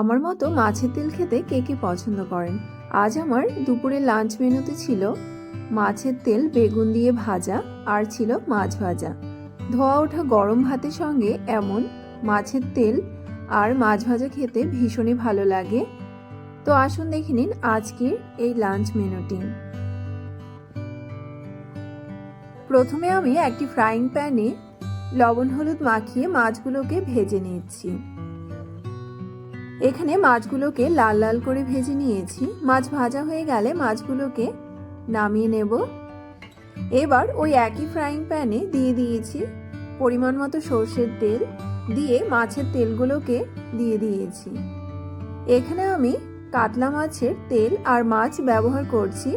আমার মতো মাছের তেল খেতে কে কে পছন্দ করেন? আজ আমার দুপুরে লাঞ্চ মেনুতে ছিল মাছের তেল বেগুন দিয়ে ভাজা আর ছিল মাছ ভাজা। ধোয়া ওঠা গরম ভাতের সঙ্গে এমন মাছের তেল আর মাছ ভাজা খেতে ভীষণই ভালো লাগে। তো আসুন দেখে নিন আজকের এই লাঞ্চ মেনুটি। প্রথমে আমি একটি ফ্রাইং প্যানে লবণ হলুদ মাখিয়ে মাছগুলোকে ভেজে নিচ্ছি। এখানে মাছগুলোকে লাল লাল করে ভেজে নিয়েছি। মাছ ভাজা হয়ে গেলে মাছগুলোকে নামিয়ে নেব। এবার ওই একই ফ্রাইং প্যানে দিয়ে দিয়েছি পরিমাণ মতো সর্ষের তেল দিয়ে মাছের তেলগুলোকে দিয়ে দিয়েছি। এখানে আমি কাতলা মাছের তেল আর মাছ ব্যবহার করছি।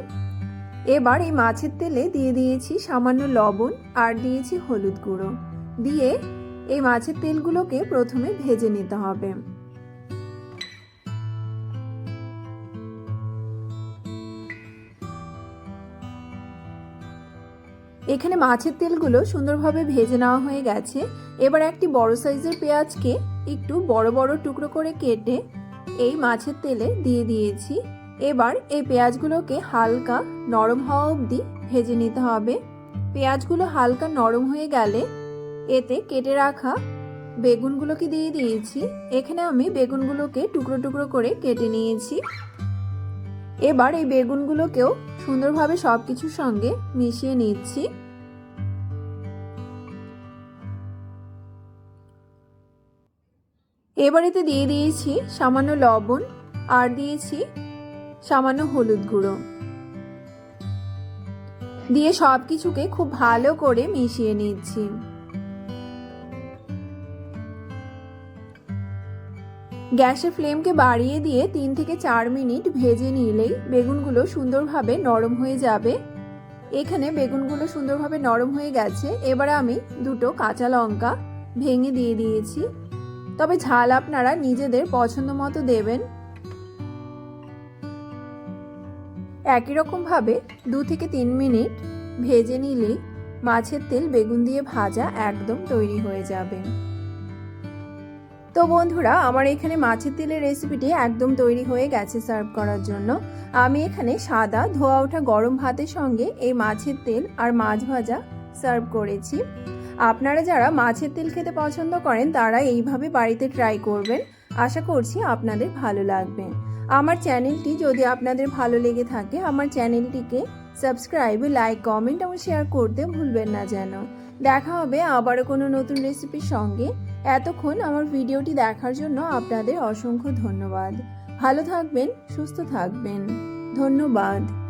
এবার এই মাছের তেলে দিয়ে দিয়েছি সামান্য লবণ আর দিয়েছি হলুদ গুঁড়ো। দিয়ে এই মাছের তেলগুলোকে প্রথমে ভেজে নিতে হবে। এখানে মাছের তেলগুলো সুন্দরভাবে ভেজে নেওয়া হয়ে গেছে। এবার একটি বড় সাইজের পেঁয়াজকে একটু বড় বড় টুকরো করে কেটে এই মাছের তেলে দিয়ে দিয়েছি। এবার এই পেঁয়াজগুলোকে হালকা নরম হওয়া অবধি ভেজে নিতে হবে। পেঁয়াজগুলো হালকা নরম হয়ে গেলে এতে কেটে রাখা বেগুনগুলোকে দিয়ে দিয়েছি। এখানে আমি বেগুনগুলোকে টুকরো টুকরো করে কেটে নিয়েছি। এবার এই বেগুনগুলোকেও সুন্দরভাবে সব কিছুর সঙ্গে মিশিয়ে নিচ্ছি। এবার এতে দিয়ে দিয়েছি সামান্য লবণ আর দিয়েছি সামান্য হলুদ গুঁড়ো। দিয়ে সব কিছুকে খুব ভালো করে মিশিয়ে নিচ্ছি। গ্যাসের ফ্লেমকে বাড়িয়ে দিয়ে তিন থেকে চার মিনিট ভেজে নিলেই বেগুনগুলো সুন্দরভাবে নরম হয়ে যাবে। এখানে বেগুনগুলো সুন্দরভাবে নরম হয়ে গেছে। এবারে আমি দুটো কাঁচা লঙ্কা ভেঙে দিয়ে দিয়েছি। তবে ঝাল আপনারা নিজেদের পছন্দ মতো দেবেন। একই রকমভাবে দু থেকে তিন মিনিট ভেজে নিলেই মাছের তেল বেগুন দিয়ে ভাজা একদম তৈরি হয়ে যাবে। তো বন্ধুরা, আমার এখানে মাছের তেলের রেসিপিটি একদম তৈরি হয়ে গেছে সার্ভ করার জন্য। আমি এখানে সাদা ধোয়া ওঠা গরম ভাতের সঙ্গে এই মাছের তেল আর মাছ ভাজা সার্ভ করেছি। আপনারা যারা মাছের তেল খেতে পছন্দ করেন, তারা এইভাবে বাড়িতে ট্রাই করবেন। আশা করছি আপনাদের ভালো লাগবে। আমার চ্যানেলটি যদি আপনাদের ভালো লেগে থাকে, আমার চ্যানেলটিকে সাবস্ক্রাইব লাইক কমেন্ট এবং শেয়ার করতে ভুলবেন না যেন। দেখা হবে আবারও কোনো নতুন রেসিপির সঙ্গে। এতক্ষণ আমার ভিডিওটি দেখার জন্য আপনাদের অসংখ্য ধন্যবাদ। ভালো থাকবেন, সুস্থ থাকবেন। ধন্যবাদ।